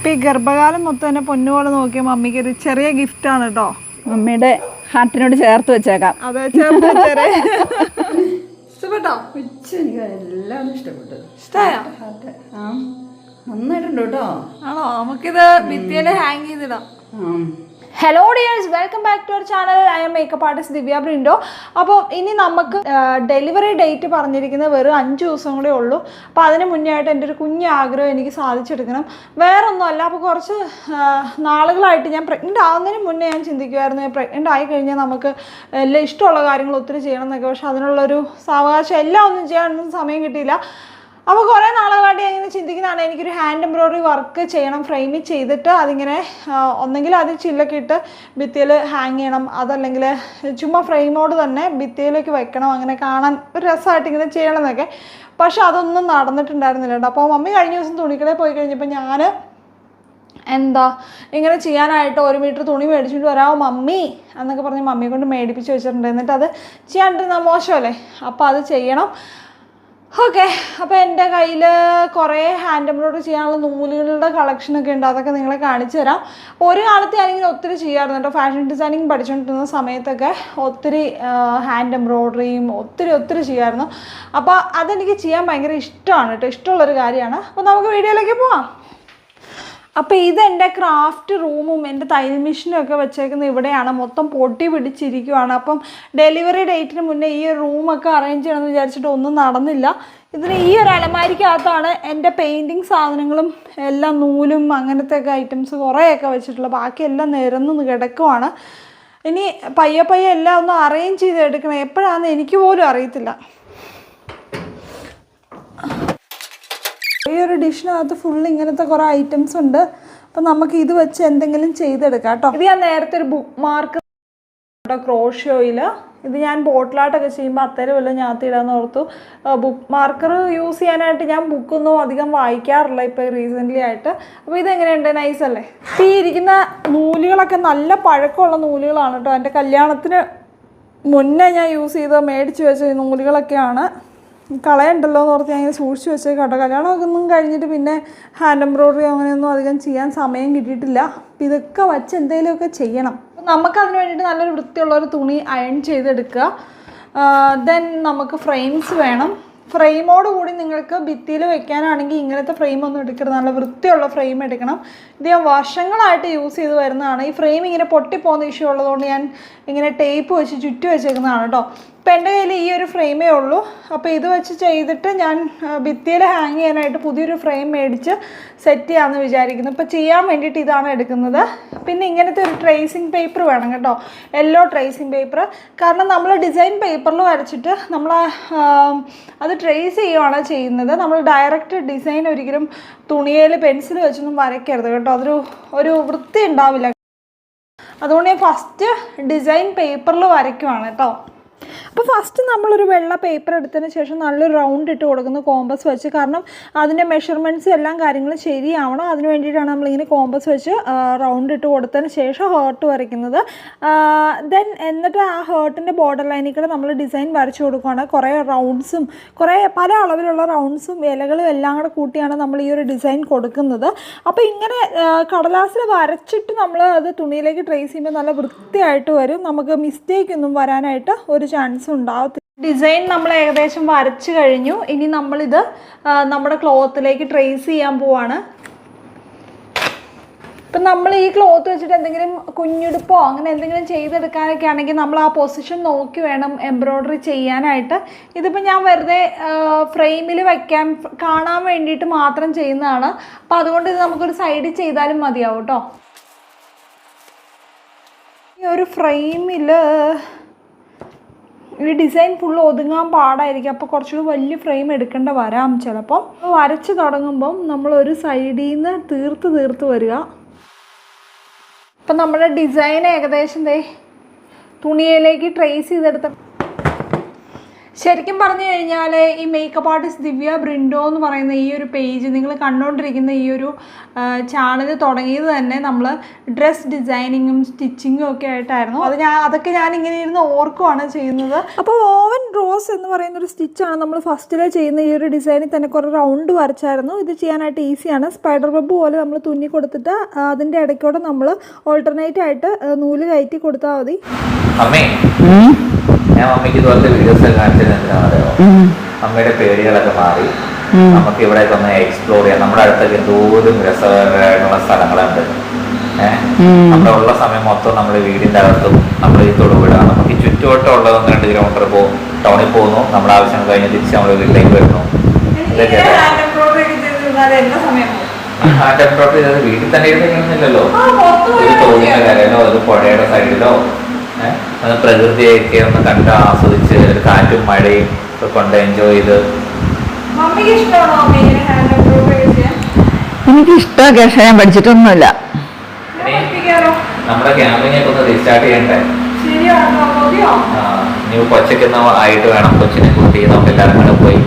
ഇപ്പം ഈ ഗർഭകാലം മൊത്തം എന്നെ പൊന്നുപോലെ നോക്കിയ മമ്മിക്ക് ഒരു ചെറിയ ഗിഫ്റ്റാണ് കേട്ടോ മമ്മിയുടെ ഹാർട്ടിനോട് ചേർത്ത് വെച്ചേക്കാം. അതെ ചേർത്ത് വെച്ചേരെ. ഇഷ്ടപ്പെട്ടോ? എനിക്ക് ഇഷ്ടപ്പെട്ടു. ഇഷ്ടമായോ നന്നായിട്ടുണ്ട് കേട്ടോ. ആണോ? നമുക്കിത് ഭിത്തിയിൽ ഹാങ് ചെയ്തിടാം. Hello dears welcome back to our channel I'm makeup artist Divya Brindo അപ്പോൾ ഇനി നമുക്ക് ഡെലിവറി ഡേറ്റ് പറഞ്ഞിരിക്കുന്നത് വെറും അഞ്ച് ദിവസം കൂടെ ഉള്ളൂ. അപ്പോൾ അതിന് മുന്നേ ആയിട്ട് എന്റെ ഒരു കുഞ്ഞ് ആഗ്രഹം എനിക്ക് സാധിച്ചെടുക്കണം. വേറൊന്നുമല്ല അപ്പോൾ കുറച്ച് നാളുകളായിട്ട് ഞാൻ പ്രഗ്നന്റ് ആവുന്നതിന് മുന്നേ ഞാൻ ചിന്തിക്കുമായിരുന്നു പ്രഗ്നന്റ് ആയി കഴിഞ്ഞാൽ നമുക്ക് എല്ലാം ഇഷ്ടമുള്ള കാര്യങ്ങൾ ഒത്തിരി ചെയ്യണം എന്നൊക്കെ. പക്ഷേ അതിനുള്ളൊരു സാവകാശം എല്ലാം ഒന്നും ചെയ്യാനൊന്നും സമയം കിട്ടിയില്ല. അപ്പോൾ കുറേ നാളുകളായിട്ട് ഞാൻ ഇങ്ങനെ ചിന്തിക്കുന്നതാണ്. എനിക്കൊരു ഹാൻഡ് എംബ്രോയ്ഡറി വർക്ക് ചെയ്യണം ഫ്രെയിമിൽ ചെയ്തിട്ട് അതിങ്ങനെ ഒന്നെങ്കിൽ അത് ചില്ലൊക്കെ ഇട്ട് ഭിത്തിയിൽ ഹാങ് ചെയ്യണം. അതല്ലെങ്കിൽ ചുമ്മാ ഫ്രെയിമോട് തന്നെ ഭിത്തിയിലേക്ക് വെക്കണം. അങ്ങനെ കാണാൻ ഒരു രസമായിട്ട് ഇങ്ങനെ ചെയ്യണം എന്നൊക്കെ പക്ഷെ അതൊന്നും നടന്നിട്ടുണ്ടായിരുന്നില്ല കേട്ടോ അപ്പോൾ മമ്മി കഴിഞ്ഞ ദിവസം തുണിക്കടയിൽ പോയി കഴിഞ്ഞപ്പോൾ ഞാൻ എന്താ ഇങ്ങനെ ചെയ്യാനായിട്ട് ഒരു മീറ്റർ തുണി മേടിച്ചിട്ട് വരാമോ മമ്മി എന്നൊക്കെ പറഞ്ഞ് മമ്മിയെ കൊണ്ട് മേടിപ്പിച്ച് വെച്ചിട്ടുണ്ട്. എന്നിട്ട് അത് ചെയ്യാണ്ടിരുന്നാൽ മോശമല്ലേ? അപ്പോൾ അത് ചെയ്യണം. ഓക്കെ അപ്പോൾ എന്റെ കയ്യിൽ കുറേ ഹാൻഡ് എംബ്രോയിഡറി ചെയ്യാനുള്ള നൂലുകളുടെ കളക്ഷനൊക്കെ ഉണ്ട്. അതൊക്കെ നിങ്ങളെ കാണിച്ചു തരാം. ഒരു കാലത്ത് ഞാനിങ്ങനെ ഒത്തിരി ചെയ്യാറുണ്ട് കേട്ടോ. ഫാഷൻ ഡിസൈനിങ് പഠിച്ചുകൊണ്ടിരുന്ന സമയത്തൊക്കെ ഒത്തിരി ഹാൻഡ് എംബ്രോയിഡറിയും ഒത്തിരി ഒത്തിരി ചെയ്യായിരുന്നു. അപ്പോൾ അതെനിക്ക് ചെയ്യാൻ ഭയങ്കര ഇഷ്ടമാണ് കേട്ടോ. ഇഷ്ടമുള്ളൊരു കാര്യമാണ്. അപ്പോൾ നമുക്ക് വീഡിയോയിലേക്ക് പോവാം. അപ്പോൾ ഇതെന്റെ ക്രാഫ്റ്റ് റൂമും എന്റെ തയ്യൽ മെഷീനും ഒക്കെ വെച്ചേക്കുന്നത് ഇവിടെയാണ്. മൊത്തം പൊട്ടി പിടിച്ചിരിക്കുവാണ്. അപ്പം ഡെലിവറി ഡേറ്റിന് മുന്നേ ഈ റൂമൊക്കെ അറേഞ്ച് ചെയ്യണമെന്ന് വിചാരിച്ചിട്ട് ഒന്നും നടന്നില്ല. ഇതിന് ഈ ഒരു അലമാരിക്കകത്താണ് എന്റെ പെയിന്റിങ് സാധനങ്ങളും എല്ലാം നൂലും അങ്ങനത്തെ ഒക്കെ ഐറ്റംസ് കുറേയൊക്കെ വെച്ചിട്ടുള്ള ബാക്കിയെല്ലാം നിരന്ന് കിടക്കുവാണ്. ഇനി പയ്യെ പയ്യെ എല്ലാം ഒന്ന് അറേഞ്ച് ചെയ്ത് എടുക്കണം എപ്പോഴാണെന്ന് എനിക്ക് പോലും അറിയത്തില്ല. ഒരു ഡിഷിനകത്ത് ഫുൾ ഇങ്ങനത്തെ കുറേ ഐറ്റംസ് ഉണ്ട്. അപ്പം നമുക്ക് ഇത് വെച്ച് എന്തെങ്കിലും ചെയ്തെടുക്കാം കേട്ടോ. ഇത് ഞാൻ നേരത്തെ ഒരു ബുക്ക് മാർക്ക് ക്രോഷോയിൽ ഇത് ഞാൻ ബോട്ടിലായിട്ടൊക്കെ ചെയ്യുമ്പോൾ അത്തരം വല്ലതും ഞാത്തി ഇടാന്ന് ഓർത്തു. ബുക്ക് മാർക്കർ യൂസ് ചെയ്യാനായിട്ട് ഞാൻ ബുക്കൊന്നും അധികം വായിക്കാറില്ല ഇപ്പോൾ റീസെന്റ്ലി ആയിട്ട്. അപ്പോൾ ഇതെങ്ങനെയുണ്ട്? നൈസ് അല്ലേ? ഇപ്പം ഈ ഇരിക്കുന്ന നൂലുകളൊക്കെ നല്ല പഴക്കമുള്ള നൂലുകളാണ് കേട്ടോ. എന്റെ കല്യാണത്തിന് മുന്നേ ഞാൻ യൂസ് ചെയ്ത് മേടിച്ച് വെച്ച നൂലുകളൊക്കെയാണ്. കളയണ്ടല്ലോ എന്ന് ഓർത്ത് ഞാൻ ഇങ്ങനെ സൂക്ഷിച്ച് വെച്ചേക്കാം കേട്ടോ. കല്യാണമൊക്കെ ഒന്നും കഴിഞ്ഞിട്ട് പിന്നെ ഹാൻഡ് എംബ്രോയ്ഡറി അങ്ങനെയൊന്നും അധികം ചെയ്യാൻ സമയം കിട്ടിയിട്ടില്ല. അപ്പം ഇതൊക്കെ വച്ച് എന്തെങ്കിലുമൊക്കെ ചെയ്യണം. അപ്പം നമുക്ക് അതിന് വേണ്ടിയിട്ട് നല്ലൊരു വൃത്തിയുള്ള ഒരു തുണി അയൺ ചെയ്തെടുക്കുക. ദെൻ നമുക്ക് ഫ്രെയിംസ് വേണം. ഫ്രെയിമോട് കൂടി നിങ്ങൾക്ക് ഭിത്തിയിൽ വെക്കാനാണെങ്കിൽ ഇങ്ങനത്തെ ഫ്രെയിം ഒന്നും എടുക്കരുത്. നല്ല വൃത്തിയുള്ള ഫ്രെയിം എടുക്കണം. ഇത് ഞാൻ വർഷങ്ങളായിട്ട് യൂസ് ചെയ്ത് വരുന്നതാണ്. ഈ ഫ്രെയിം ഇങ്ങനെ പൊട്ടിപ്പോകുന്ന ഇഷ്യൂ ഉള്ളതുകൊണ്ട് ഞാൻ ഇങ്ങനെ ടേപ്പ് വെച്ച് ചുറ്റി വെച്ചേക്കുന്നതാണ് കേട്ടോ. ഇപ്പം എന്റെ കയ്യിൽ ഈ ഒരു ഫ്രെയിമേ ഉള്ളൂ. അപ്പോൾ ഇത് വെച്ച് ചെയ്തിട്ട് ഞാൻ ഭിത്തിയിൽ ഹാങ് ചെയ്യാനായിട്ട് പുതിയൊരു ഫ്രെയിം മേടിച്ച് സെറ്റ് ചെയ്യാമെന്ന് വിചാരിക്കുന്നു. അപ്പോൾ ചെയ്യാൻ വേണ്ടിയിട്ട് ഇതാണ് എടുക്കുന്നത്. പിന്നെ ഇങ്ങനത്തെ ഒരു ട്രേസിങ് പേപ്പർ വേണം കേട്ടോ. യെല്ലോ ട്രേസിങ് പേപ്പർ കാരണം നമ്മൾ ഡിസൈൻ പേപ്പറിൽ വരച്ചിട്ട് നമ്മൾ അത് ട്രേസ് ചെയ്യുകയാണ് ചെയ്യുന്നത്. നമ്മൾ ഡയറക്റ്റ് ഡിസൈൻ ഒരിക്കലും തുണിയിൽ പെൻസിൽ വെച്ചൊന്നും വരയ്ക്കരുത് കേട്ടോ. അതൊരു ഒരു വൃത്തി ഉണ്ടാവില്ല. അതുകൊണ്ട് ഞാൻ ഫസ്റ്റ് ഡിസൈൻ പേപ്പറിൽ വരയ്ക്കുവാണ് കേട്ടോ. അപ്പോൾ ഫസ്റ്റ് നമ്മളൊരു വെള്ള പേപ്പർ എടുത്തതിന് ശേഷം നല്ലൊരു റൗണ്ട് ഇട്ട് കൊടുക്കുന്നു കോമ്പസ് വെച്ച്. കാരണം അതിന്റെ മെഷർമെന്റ്സും എല്ലാം കാര്യങ്ങളും ശരിയാവണം. അതിന് വേണ്ടിയിട്ടാണ് നമ്മളിങ്ങനെ കോമ്പസ് വെച്ച് റൗണ്ട് ഇട്ട് കൊടുത്തതിന് ശേഷം ഹേർട്ട് വരയ്ക്കുന്നത്. ദെൻ എന്നിട്ട് ആ ഹേർട്ടിന്റെ ബോർഡർ ലൈനിൽ കൂടെ നമ്മൾ ഡിസൈൻ വരച്ചു കൊടുക്കുകയാണ് കുറേ റൗണ്ട്സും കുറേ പല അളവിലുള്ള റൗണ്ട്സും ഇലകളും എല്ലാം കൂടെ കൂട്ടിയാണ് നമ്മൾ ഈ ഒരു ഡിസൈൻ കൊടുക്കുന്നത്. അപ്പോൾ ഇങ്ങനെ കടലാസിൽ വരച്ചിട്ട് നമ്മൾ അത് തുണിയിലേക്ക് ട്രേസ് ചെയ്യുമ്പോൾ നല്ല വൃത്തിയായിട്ട് വരും. നമുക്ക് മിസ്റ്റേക്ക് ഒന്നും വരാനായിട്ട് ഒരു ചാൻസ് ഉണ്ടാവത്തില്ല. ഡിസൈൻ നമ്മൾ ഏകദേശം വരച്ചു കഴിഞ്ഞു. ഇനി നമ്മളിത് നമ്മുടെ ക്ലോത്തിലേക്ക് ട്രേസ് ചെയ്യാൻ പോവാണ്. ഇപ്പം നമ്മൾ ഈ ക്ലോത്ത് വെച്ചിട്ട് എന്തെങ്കിലും കുഞ്ഞുടുപ്പോ അങ്ങനെ എന്തെങ്കിലും ചെയ്തെടുക്കാനൊക്കെ ആണെങ്കിൽ നമ്മൾ ആ പൊസിഷൻ നോക്കി വേണം എംബ്രോയ്ഡറി ചെയ്യാനായിട്ട്. ഇതിപ്പോൾ ഞാൻ വെറുതെ ഫ്രെയിമിൽ വയ്ക്കാൻ കാണാൻ വേണ്ടിയിട്ട് മാത്രം ചെയ്യുന്നതാണ്. അപ്പോൾ അതുകൊണ്ട് ഇത് നമുക്കൊരു സൈഡിൽ ചെയ്താലും മതിയാവും കേട്ടോ. ഈ ഒരു ഫ്രെയിമിൽ ഈ ഡിസൈൻ ഫുൾ ഒതുങ്ങാൻ പാടായിരിക്കും. അപ്പോൾ കുറച്ചുകൂടി വലിയ ഫ്രെയിം എടുക്കേണ്ട വരാം ചിലപ്പം. വരച്ച് തുടങ്ങുമ്പം നമ്മൾ ഒരു സൈഡിൽ നിന്ന് തീർത്ത് തീർത്ത് വരിക. അപ്പം നമ്മുടെ ഡിസൈൻ ഏകദേശം ദേ തുണിയിലേക്ക് ട്രേസ് ചെയ്തെടുത്ത ശരിക്കും പറഞ്ഞു കഴിഞ്ഞാൽ ഈ മേക്കപ്പ് ആർട്ടിസ്റ്റ് ദിവ്യ ബ്രിൻഡോ എന്ന് പറയുന്ന ഈ ഒരു പേജ് നിങ്ങൾ കണ്ടുകൊണ്ടിരിക്കുന്ന ഈ ഒരു ചാനൽ തുടങ്ങിയത് തന്നെ നമ്മൾ ഡ്രസ് ഡിസൈനിങ്ങും സ്റ്റിച്ചിങ്ങും ഒക്കെ ആയിട്ടായിരുന്നു. അത് ഞാൻ അതൊക്കെ ഞാൻ ഇങ്ങനെ ഇരുന്ന് ഓർക്കുവാണ് ചെയ്യുന്നത്. അപ്പോൾ ഓവൻ റോസ് എന്ന് പറയുന്ന ഒരു സ്റ്റിച്ചാണ് നമ്മൾ ഫസ്റ്റിൽ ചെയ്യുന്ന ഈ ഒരു ഡിസൈനിൽ തന്നെ കുറേ റൗണ്ട് വരച്ചായിരുന്നു. ഇത് ചെയ്യാനായിട്ട് ഈസിയാണ് സ്പൈഡർ വെബ് പോലെ നമ്മൾ തുന്നി കൊടുത്തിട്ട് അതിന്റെ ഇടയ്ക്കൂടെ നമ്മൾ ഓൾട്ടർനേറ്റ് ആയിട്ട് നൂൽ കയറ്റി കൊടുത്താൽ മതി. ഞാൻ അമ്മയ്ക്ക് ഇതുപോലത്തെ വീഡിയോസ് ഒക്കെ കാണിച്ചത് എന്തിനാണെന്നറിയോ അമ്മയുടെ പേടികളൊക്കെ മാറി. നമുക്ക് ഇവിടെ ഒന്ന് എക്സ്പ്ലോർ ചെയ്യാം. നമ്മുടെ അടുത്തൊക്കെ എന്തോരം രസകരമായിട്ടുള്ള സ്ഥലങ്ങളുണ്ട്. ഏഹ് നമ്മുടെ ഉള്ള സമയം മൊത്തം നമ്മൾ വീടിന്റെ അകത്തും നമ്മൾ ഈ തൊടുപുഴ നമുക്ക് ചുറ്റുവട്ടമുള്ള ഒന്ന് രണ്ട് കിലോമീറ്റർ പോകും ടൗണിൽ പോകുന്നു. നമ്മുടെ ആവശ്യം കഴിഞ്ഞ് തിരിച്ച് നമ്മൾ വീട്ടിലേക്ക് വരുന്നു. ഇതൊക്കെ ആ ടെമ്പറേച്ചർ ചെയ്തത് വീട്ടിൽ തന്നെ ഇരുന്നില്ലല്ലോ ഒരു തോന്നിയ കരയിലോ ഒരു പുഴയുടെ സൈഡിലോ പ്രകൃതിയൊക്കെ ഒന്ന് കണ്ട് ആസ്വദിച്ച് ഒരു കാറ്റും മഴയും ഒക്കെ കൊണ്ട് എൻജോയ് ചെയ്ത്. മമ്മിക്ക് ഇഷ്ടമാണോ അമ്മ ഹാൻഡ് എംബ്രോയിഡറി എനിക്ക് ഇഷ്ടമൊക്കെ പക്ഷേ ഞാൻ പഠിച്ചിട്ടൊന്നുമില്ല. നമ്മുടെ ക്യാമ്പിങ് ഒക്കെ ഒന്ന് റീസ്റ്റാർട്ട് ചെയ്യണ്ടേ? ഇനി കൊച്ചൊക്കെ ആയിട്ട് വേണം കൊച്ചിനെ കൂട്ടി നമുക്ക് എല്ലാവരും കൂടെ പോയി.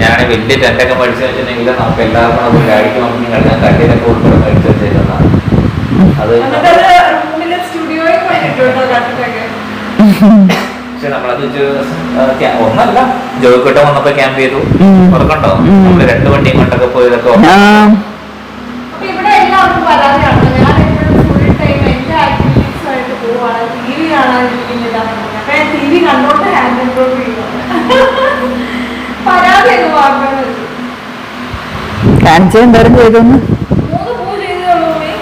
ഞാൻ വലിയ ടെന്റൊക്കെ മേടിച്ചു വെച്ചിട്ടുണ്ടെങ്കിൽ നമുക്ക് എല്ലാവർക്കും കൂടെ പോയി മമ്മി കളിക്കാൻ കട്ടിയിലൊക്കെ ഉൾപ്പെടെ മേടിച്ചു വെച്ചിരുന്നതാണ് അത് പക്ഷെ നമ്മളത് ഒന്നല്ല. ജോയിക്കോട്ടം വന്നപ്പോ ക്യാമ്പ് ചെയ്തു. ഉറക്കണ്ടോ? നമ്മൾ രണ്ട് വണ്ടിയും കൊണ്ടൊക്കെ പോയതൊക്കെ ഓർമ്മ. അപ്പൊ ഇവിടെ എല്ലാവർക്കും പരാതിയാണ് ഞാൻ എപ്പോഴും ഫുൾ ടൈം എന്റെ ആക്ടിവിറ്റീസ് ആയിട്ട് പോവാണ്. ടി വി കാണാനിരിക്കുന്നില്ലാന്ന് പറഞ്ഞു അപ്പൊ ഞാൻ ടി വി കണ്ടോണ്ട് ഹാൻഡ് എംബ്രോയിഡറി ചെയ്യുന്നു. പരാതി എന്ന് പറഞ്ഞത് കാണിച്ച എന്തോരം ചെയ്തൊന്ന്. മൂന്ന് പൂ ചെയ്തോളൂ മമ്മി.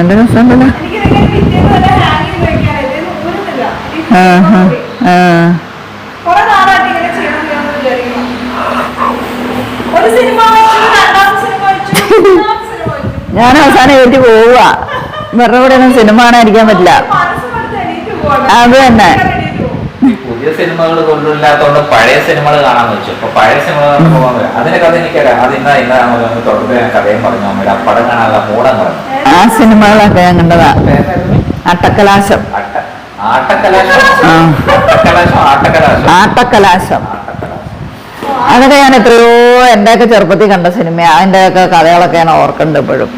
എന്റെ രസമുണ്ടല്ലോ. ഞാൻ അവസാനം എഴുതി പോവുക വെറുതെ കൂടെ ഒന്നും സിനിമ കാണാതിരിക്കാൻ പറ്റില്ല. അത് തന്നെ. പുതിയ സിനിമകൾ പഴയ സിനിമകൾ കാണാന്ന് വെച്ചു അപ്പൊ പഴയ സിനിമകൾ പോകാൻ അതിന്റെ കഥ എനിക്കറിയാം. അത് ഇന്ന ഇന്ന തുടർന്ന് കഥയും പറഞ്ഞു. അമ്മയുടെ ആ പടം കാണാനുള്ള മൂടം പറഞ്ഞു. ആ സിനിമകളൊക്കെ ഞാൻ കണ്ടതാ. അട്ടക്കലാശം. അട്ട- ആട്ടക്കലാശം. അതൊക്കെ ഞാൻ എത്രയോ എന്റെയൊക്കെ ചെറുപ്പത്തിൽ കണ്ട സിനിമ അതിന്റെയൊക്കെ കഥകളൊക്കെ ഞാൻ ഓർക്കുന്നുണ്ട് ഇപ്പോഴും.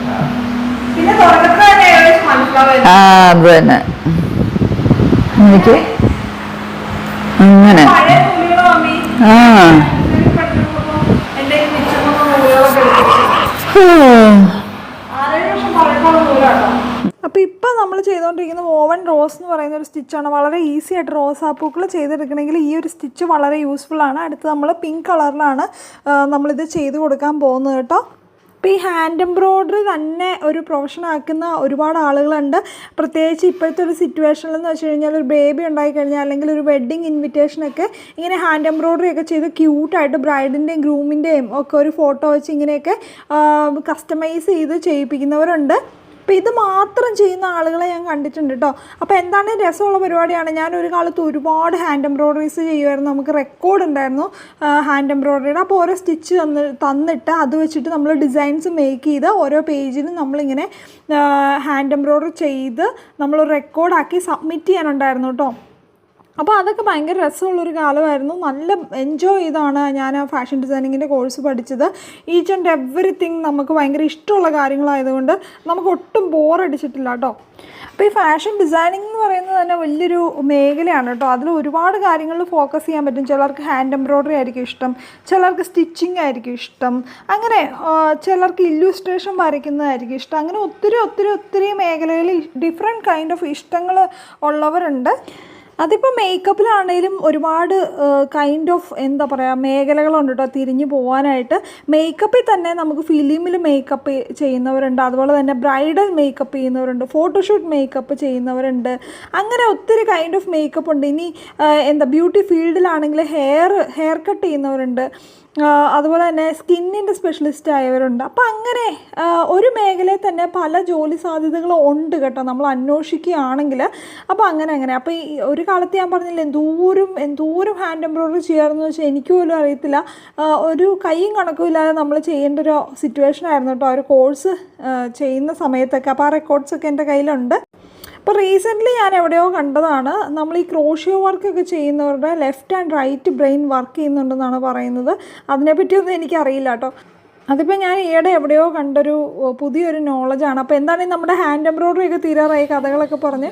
ആ അത് തന്നെ. എനിക്ക് അങ്ങനെ? ആ. ഇതിൽ അപ്പോൾ ഇപ്പോൾ നമ്മൾ ചെയ്തുകൊണ്ടിരിക്കുന്ന ഓവൻ റോസ് എന്ന് പറയുന്ന ഒരു സ്റ്റിച്ചാണ് വളരെ ഈസി ആയിട്ട് റോസാപ്പൂക്കൾ ചെയ്തെടുക്കണമെങ്കിൽ ഈ ഒരു സ്റ്റിച്ച് വളരെ യൂസ്ഫുൾ ആണ്. അടുത്ത് നമ്മൾ പിങ്ക് കളറിലാണ് നമ്മളിത് ചെയ്ത് കൊടുക്കാൻ പോകുന്നത് കേട്ടോ. ഇപ്പോൾ ഈ ഹാൻഡ് എംബ്രോയ്ഡറി തന്നെ ഒരു പ്രൊഫഷൻ ആക്കുന്ന ഒരുപാട് ആളുകളുണ്ട്. പ്രത്യേകിച്ച് ഇപ്പോഴത്തെ ഒരു സിറ്റുവേഷനിൽ എന്ന് വെച്ച് കഴിഞ്ഞാൽ ഒരു ബേബി ഉണ്ടായി കഴിഞ്ഞാൽ അല്ലെങ്കിൽ ഒരു വെഡ്ഡിങ് ഇൻവിറ്റേഷനൊക്കെ ഇങ്ങനെ ഹാൻഡ് എംബ്രോയ്ഡറി ഒക്കെ ചെയ്ത് ക്യൂട്ടായിട്ട് ബ്രൈഡിന്റെയും ഗ്രൂമിന്റെയും ഒക്കെ ഒരു ഫോട്ടോ വെച്ച് ഇങ്ങനെയൊക്കെ കസ്റ്റമൈസ് ചെയ്ത് ചെയ്യിപ്പിക്കുന്നവരുണ്ട്. അപ്പോൾ ഇത് മാത്രം ചെയ്യുന്ന ആളുകളെ ഞാൻ കണ്ടിട്ടുണ്ട് കേട്ടോ അപ്പോൾ എന്താണ് രസമുള്ള പരിപാടിയാണ്? ഞാൻ ഒരു കാലത്ത് ഒരുപാട് ഹാൻഡ് എംബ്രോയ്ഡറീസ് ചെയ്യുമായിരുന്നു. നമുക്ക് റെക്കോർഡ് ഉണ്ടായിരുന്നു ഹാൻഡ് എംബ്രോയ്ഡറിയുടെ അപ്പോൾ ഓരോ സ്റ്റിച്ച് തന്ന് തന്നിട്ട് അത് വെച്ചിട്ട് നമ്മൾ ഡിസൈൻസ് മേക്ക് ചെയ്ത് ഓരോ പേജിലും നമ്മളിങ്ങനെ ഹാൻഡ് എംബ്രോയ്ഡറി ചെയ്ത് നമ്മൾ റെക്കോർഡാക്കി സബ്മിറ്റ് ചെയ്യാനുണ്ടായിരുന്നു കേട്ടോ അപ്പോൾ അതൊക്കെ ഭയങ്കര രസമുള്ളൊരു കാലമായിരുന്നു. നല്ല എൻജോയ് ചെയ്താണ് ഞാൻ ആ ഫാഷൻ ഡിസൈനിങ്ങിന്റെ കോഴ്സ് പഠിച്ചത്. ഈച്ച് ആൻഡ് എവറിത്തിങ് നമുക്ക് ഭയങ്കര ഇഷ്ടമുള്ള കാര്യങ്ങളായതുകൊണ്ട് നമുക്ക് ഒട്ടും ബോറടിച്ചിട്ടില്ല കേട്ടോ. അപ്പോൾ ഈ ഫാഷൻ ഡിസൈനിങ് എന്ന് പറയുന്നത് തന്നെ വലിയൊരു മേഖലയാണ് കേട്ടോ. അതിൽ ഒരുപാട് കാര്യങ്ങളിൽ ഫോക്കസ് ചെയ്യാൻ പറ്റും. ചിലർക്ക് ഹാൻഡ് എംബ്രോയ്ഡറി ആയിരിക്കും ഇഷ്ടം. ചിലർക്ക് സ്റ്റിച്ചിങ് ആയിരിക്കും ഇഷ്ടം. അങ്ങനെ ചിലർക്ക് ഇല്ലുസ്ട്രേഷൻ വരയ്ക്കുന്നതായിരിക്കും ഇഷ്ടം. അങ്ങനെ ഒത്തിരി ഒത്തിരി ഒത്തിരി മേഖലകളിൽ ഡിഫറെന്റ് കൈൻഡ് ഓഫ് ഇഷ്ടങ്ങൾ ഉള്ളവരുണ്ട്. അതിപ്പോൾ മേക്കപ്പിലാണേലും ഒരുപാട് കൈൻഡ് ഓഫ് എന്താ പറയുക മേഖലകളുണ്ട് കേട്ടോ തിരിഞ്ഞു പോകാനായിട്ട് മേക്കപ്പിൽ തന്നെ നമുക്ക് ഫിലിമിൽ മേക്കപ്പ് ചെയ്യുന്നവരുണ്ട്. അതുപോലെ തന്നെ ബ്രൈഡൽ മേക്കപ്പ് ചെയ്യുന്നവരുണ്ട്. ഫോട്ടോഷൂട്ട് മേക്കപ്പ് ചെയ്യുന്നവരുണ്ട്. അങ്ങനെ ഒത്തിരി കൈൻഡ് ഓഫ് മേക്കപ്പ് ഉണ്ട്. ഇനി എന്താ ബ്യൂട്ടി ഫീൽഡിലാണെങ്കിൽ ഹെയർ ഹെയർ കട്ട് ചെയ്യുന്നവരുണ്ട്. അതുപോലെ തന്നെ സ്കിന്നിന്റെ സ്പെഷ്യലിസ്റ്റ് ആയവരുണ്ട്. അപ്പോൾ അങ്ങനെ ഒരു മേഖലയിൽ തന്നെ പല ജോലി സാധ്യതകളും ഉണ്ട് കേട്ടോ. നമ്മൾ അന്വേഷിക്കുകയാണെങ്കിൽ. അപ്പോൾ അങ്ങനെ അങ്ങനെ. അപ്പോൾ ഈ ഒരു കാലത്ത് ഞാൻ പറഞ്ഞില്ല എന്തോരം എന്തോരം ഹാൻഡ് എംബ്രോയ്ഡറി ചെയ്യാമെന്ന് വെച്ചാൽ എനിക്ക് പോലും അറിയത്തില്ല. ഒരു കൈയും കണക്കും ഇല്ലാതെ നമ്മൾ ചെയ്യേണ്ട ഒരു സിറ്റുവേഷൻ ആയിരുന്നു കേട്ടോ. ആ ഒരു കോഴ്സ് ചെയ്യുന്ന സമയത്തൊക്കെ. അപ്പോൾ ആ റെക്കോർഡ്സൊക്കെ എന്റെ കയ്യിലുണ്ട്. അപ്പോൾ റീസെന്റ്ലി ഞാൻ എവിടെയോ കണ്ടതാണ് നമ്മൾ ഈ ക്രോഷ്യോ വർക്കൊക്കെ ചെയ്യുന്നവരുടെ left and right brain work ചെയ്യുന്നുണ്ടെന്നാണ് പറയുന്നത്. അതിനെപ്പറ്റിയൊന്നും എനിക്കറിയില്ല കേട്ടോ. അതിപ്പോൾ ഞാൻ ഈയിടെ എവിടെയോ കണ്ടൊരു പുതിയൊരു നോളജാണ് അപ്പോൾ എന്താണ് നമ്മുടെ ഹാൻഡ് എംബ്രോയ്ഡറി ഒക്കെ തീരാറായി കഥകളൊക്കെ പറഞ്ഞ്?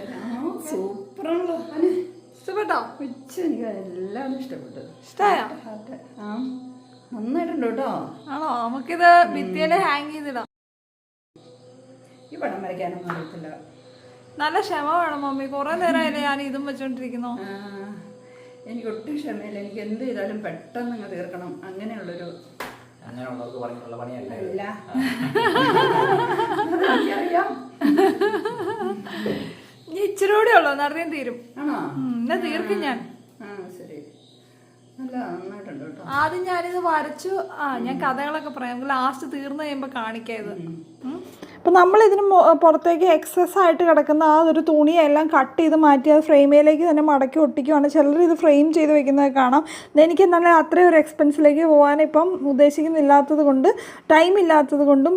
സൂപ്പറാണല്ലോ ഇഷ്ടപ്പെട്ടോ? ഉച്ച എനിക്ക് എല്ലാം ഇഷ്ടപ്പെട്ടു. ഇഷ്ടമായോ ഹാർട്ട് ആ നന്നായിട്ടുണ്ട് കേട്ടോ. ആണോ? നമുക്കിത് ഭിത്തിയിൽ ഹാങ് ചെയ്തിടാം. ഈ പടം വരയ്ക്കാനൊന്നും അറിയത്തില്ല. നല്ല ക്ഷമ വേണം മമ്മി. കുറെ നേരമായില്ലേ ഞാൻ ഇതും വെച്ചോണ്ടിരിക്കുന്നു. എനിക്ക് ഒട്ടും ക്ഷമയില്ല. എനിക്ക് എന്ത് ചെയ്താലും പെട്ടെന്ന് അങ്ങ് തീർക്കണം. അങ്ങനെയുള്ളൊരു അങ്ങനെയുള്ളവർക്ക് പറഞ്ഞുള്ള പണിയല്ല? ഇച്ചിരി കൂടെ ഉള്ളോ നിറയും തീരും. എന്നെ തീർക്കും ഞാൻ. ആ ശരി. നല്ല നന്നായിട്ടുണ്ട് കേട്ടോ. ആദ്യം ഞാനിത് വരച്ചു. ആ ഞാൻ കഥകളൊക്കെ പറയാം. ലാസ്റ്റ് തീർന്നു കഴിയുമ്പോ കാണിക്കാം ഇത്. അപ്പം നമ്മൾ ഇതിന് പുറത്തേക്ക് എക്സസ് ആയിട്ട് കിടക്കുന്ന ആ ഒരു തുണിയെല്ലാം കട്ട് ചെയ്ത് മാറ്റി അത് ഫ്രെയിമിലേക്ക് തന്നെ മടക്കി ഒട്ടിക്കുവാണ്. ചിലർ ഇത് ഫ്രെയിം ചെയ്ത് വെക്കുന്നത് കാണാം. എനിക്ക് നല്ല അത്രയും ഒരു എക്സ്പെൻസിലേക്ക് പോകാൻ ഇപ്പം ഉദ്ദേശിക്കുന്നില്ലാത്തത് കൊണ്ട് ടൈം ഇല്ലാത്തത് കൊണ്ടും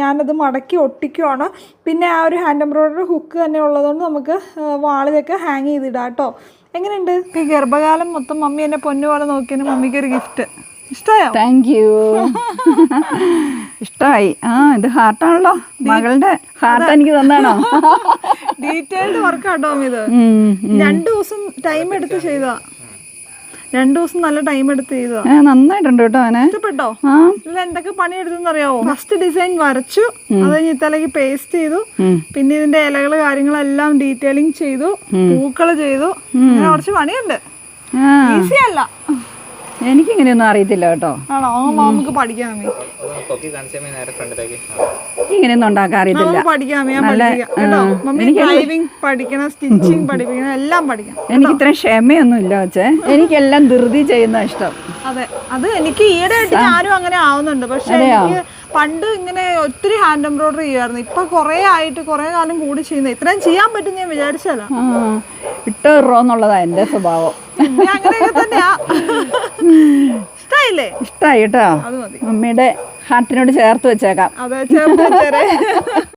ഞാനത് മടക്കി ഒട്ടിക്കുവാണ്. പിന്നെ ആ ഒരു ഹാൻഡ് എംബ്രോയ്ഡറി ഹുക്ക് തന്നെ ഉള്ളതുകൊണ്ട് നമുക്ക് വാളിലൊക്കെ ഹാങ് ചെയ്തിടാം കേട്ടോ. എങ്ങനെയുണ്ട്? ഈ ഗർഭകാലം മൊത്തം മമ്മി എന്നെ പൊന്നുപോലെ നോക്കിയതിന് മമ്മിക്കൊരു ഗിഫ്റ്റ് ഇഷ്ടമായോ താങ്ക് യു ഇഷ്ടമായി ആ ഇത് ഹാർട്ടാണല്ലോ. മകളുടെ ഹാർട്ട് എനിക്ക് തന്നാണോ? ഡീറ്റെയിൽഡ് വർക്കാട്ടോ ഇത്. രണ്ടു ദിവസം ടൈം എടുത്ത് ചെയ്താ. രണ്ടു ദിവസം നല്ല ടൈം എടുത്ത് ചെയ്തതാ നന്നായിട്ടുണ്ട് കേട്ടോ അവനെ. ഇഷ്ടപ്പെട്ടോ? ഇതിൽ എന്തൊക്കെ പണി എടുത്തെന്ന് അറിയാവോ ഫസ്റ്റ് ഡിസൈൻ വരച്ചു അത് കഴിഞ്ഞ് ഇത്തലേക്ക് പേസ്റ്റ് ചെയ്തു. പിന്നെ ഇതിന്റെ ഇലകൾ കാര്യങ്ങളെല്ലാം ഡീറ്റെയിലിംഗ് ചെയ്തു. പൂക്കൾ ചെയ്തു. അങ്ങനെ കുറച്ച് പണിയുണ്ട്. ഈസി അല്ല. എനിക്കിങ്ങനെയൊന്നും അറിയത്തില്ല കേട്ടോ. ആണോ? നമുക്ക് പഠിക്കാം എനിക്കിങ്ങനെയൊന്നും ഉണ്ടാക്കാൻ അറിയത്തില്ല. പഠിക്കണം സ്റ്റിച്ചിങ് പഠിപ്പിക്കണം എല്ലാം പഠിക്കാം. എനിക്ക് ഇത്ര ക്ഷമയൊന്നും ഇല്ല വെച്ചേ എനിക്കെല്ലാം ധൃതി ചെയ്യുന്ന ഇഷ്ടം. അതെ. അത് എനിക്ക് ഈയിടെ ആയിട്ട് ഞാനും അങ്ങനെ ആവുന്നുണ്ട്. പക്ഷേ എനിക്ക് പണ്ട് ഇങ്ങനെ ഒത്തിരി ഹാൻഡ് എംബ്രോയിഡറി ചെയ്യുമായിരുന്നു ഇപ്പൊ കുറെ ആയിട്ട് കുറെ കാലം കൂടി ചെയ്യുന്നത്. ഇത്രയും ചെയ്യാൻ പറ്റും ഞാൻ വിചാരിച്ചല്ല ആ എന്റെ സ്വഭാവം. അങ്ങനെയൊക്കെ തന്നെയാ. ഇഷ്ടായില്ലേ? കേട്ടോ. അത് ഹാർട്ടിനോട് ചേർത്ത് വെച്ചേക്കാം. അതെ ചേർത്ത് വെച്ചേരെ.